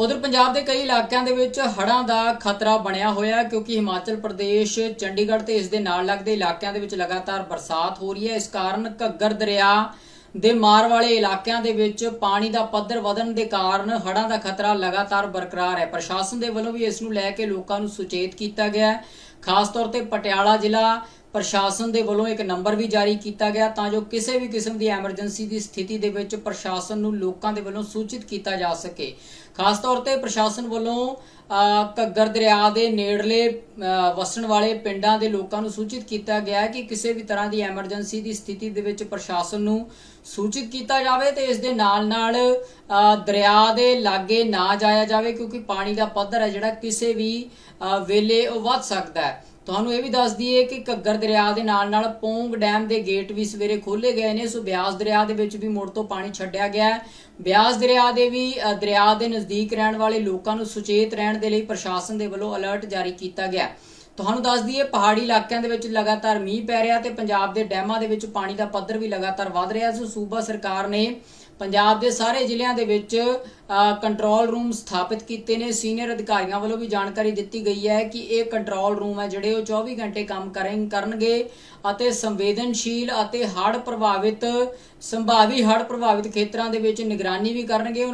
ਉਧਰ ਪੰਜਾਬ ਦੇ ਕਈ ਇਲਾਕਿਆਂ ਦੇ ਵਿੱਚ ਹੜ੍ਹਾਂ ਦਾ ਖਤਰਾ ਬਣਿਆ ਹੋਇਆ ਕਿਉਂਕਿ ਹਿਮਾਚਲ ਪ੍ਰਦੇਸ਼, ਚੰਡੀਗੜ੍ਹ ਤੇ ਇਸ ਦੇ ਨਾਲ ਲੱਗਦੇ ਇਲਾਕਿਆਂ ਦੇ ਵਿੱਚ ਲਗਾਤਾਰ ਬਰਸਾਤ ਹੋ ਰਹੀ ਹੈ। ਇਸ ਕਾਰਨ ਘੱਗਰ ਦਰਿਆ ਦੇ ਮਾਰ ਵਾਲੇ ਇਲਾਕਿਆਂ ਦੇ ਵਿੱਚ ਪਾਣੀ ਦਾ ਪੱਧਰ ਵਧਣ ਦੇ ਕਾਰਨ ਹੜ੍ਹਾਂ ਦਾ ਖਤਰਾ ਲਗਾਤਾਰ ਬਰਕਰਾਰ ਹੈ। ਪ੍ਰਸ਼ਾਸਨ ਦੇ ਵੱਲੋਂ ਵੀ ਇਸ ਨੂੰ ਲੈ ਕੇ ਲੋਕਾਂ ਨੂੰ ਸੁਚੇਤ ਕੀਤਾ ਗਿਆ ਹੈ। ਖਾਸ ਤੌਰ ਤੇ ਪਟਿਆਲਾ ਜ਼ਿਲ੍ਹਾ ਪ੍ਰਸ਼ਾਸਨ ਦੇ ਵੱਲੋਂ ਇੱਕ ਨੰਬਰ ਵੀ ਜਾਰੀ ਕੀਤਾ ਗਿਆ ਤਾਂ ਜੋ ਕਿਸੇ ਵੀ ਕਿਸਮ ਦੀ ਐਮਰਜੈਂਸੀ ਦੀ ਸਥਿਤੀ ਦੇ ਵਿੱਚ ਪ੍ਰਸ਼ਾਸਨ ਨੂੰ ਲੋਕਾਂ ਦੇ ਵੱਲੋਂ ਸੂਚਿਤ ਕੀਤਾ ਜਾ ਸਕੇ। ਖਾਸ ਤੌਰ ਤੇ ਪ੍ਰਸ਼ਾਸਨ ਵੱਲੋਂ ਅਹ, ਘੱਗਰ ਦਰਿਆ ਦੇ ਨੇੜਲੇ ਵਸਣ ਵਾਲੇ ਪਿੰਡਾਂ ਦੇ ਲੋਕਾਂ ਨੂੰ ਸੂਚਿਤ ਕੀਤਾ ਗਿਆ ਹੈ ਕਿ ਕਿਸੇ ਵੀ ਤਰ੍ਹਾਂ ਦੀ ਐਮਰਜੈਂਸੀ ਦੀ ਸਥਿਤੀ ਦੇ ਵਿੱਚ ਪ੍ਰਸ਼ਾਸਨ ਨੂੰ ਸੂਚਿਤ ਕੀਤਾ ਜਾਵੇ ਤੇ ਇਸ ਦੇ ਨਾਲ ਨਾਲ ਦਰਿਆ ਦੇ ਲਾਗੇ ਨਾ ਜਾਇਆ ਜਾਵੇ, ਕਿਉਂਕਿ ਪਾਣੀ ਦਾ ਪੱਧਰ ਹੈ ਜਿਹੜਾ ਕਿਸੇ ਵੀ ਵੇਲੇ ਉਹ ਵੱਧ ਸਕਦਾ ਹੈ ਤੁਹਾਨੂੰ ਇਹ ਵੀ ਦੱਸ ਦਈਏ ਕਿ ਘੱਗਰ ਦਰਿਆ ਦੇ ਨਾਲ ਨਾਲ ਪੌਂਗ ਡੈਮ ਦੇ ਗੇਟ ਵੀ ਸਵੇਰੇ ਖੋਲੇ ਗਏ ਨੇ, ਸੋ ਬਿਆਸ ਦਰਿਆ ਦੇ ਵਿੱਚ ਵੀ ਮੁੜ ਤੋਂ ਪਾਣੀ ਛੱਡਿਆ ਗਿਆ ਹੈ ਬਿਆਸ ਦਰਿਆ ਦੇ ਵੀ ਦਰਿਆ ਦੇ ਨਜ਼ਦੀਕ ਰਹਿਣ ਵਾਲੇ ਲੋਕਾਂ ਨੂੰ ਸੁਚੇਤ ਰਹਿਣ ਦੇ ਲਈ ਪ੍ਰਸ਼ਾਸਨ ਦੇ ਵੱਲੋਂ ਅਲਰਟ ਜਾਰੀ ਕੀਤਾ ਗਿਆ ਹੈ। ਤੁਹਾਨੂੰ ਦੱਸ ਦਈਏ, ਪਹਾੜੀ ਇਲਾਕਿਆਂ ਦੇ ਵਿੱਚ ਲਗਾਤਾਰ ਮੀਂਹ ਪੈ ਰਿਹਾ ਤੇ ਪੰਜਾਬ ਦੇ ਡੈਮਾਂ ਦੇ ਵਿੱਚ ਪਾਣੀ ਦਾ ਪੱਧਰ ਵੀ ਲਗਾਤਾਰ ਵਧ ਰਿਹਾ। ਸੋ ਸੂਬਾ ਸਰਕਾਰ ਨੇ ਪੰਜਾਬ ਦੇ ਸਾਰੇ ਜ਼ਿਲ੍ਹਿਆਂ ਦੇ ਵਿੱਚ ਕੰਟਰੋਲ ਰੂਮ ਸਥਾਪਿਤ ਕੀਤੇ ਨੇ। ਸੀਨੀਅਰ ਅਧਿਕਾਰੀਆਂ ਵੱਲੋਂ ਵੀ ਜਾਣਕਾਰੀ ਦਿੱਤੀ ਗਈ ਹੈ ਕਿ ਇਹ ਕੰਟਰੋਲ ਰੂਮ ਹੈ ਜਿਹੜੇ ਉਹ 24 ਘੰਟੇ ਕੰਮ ਕਰਨ ਕਰਨਗੇ ਅਤੇ ਸੰਵੇਦਨਸ਼ੀਲ ਅਤੇ ਹੜ੍ਹ ਪ੍ਰਭਾਵਿਤ, ਸੰਭਾਵੀ ਹੜ੍ਹ ਪ੍ਰਭਾਵਿਤ ਖੇਤਰਾਂ ਦੇ ਵਿੱਚ ਨਿਗਰਾਨੀ ਵੀ ਕਰਨਗੇ।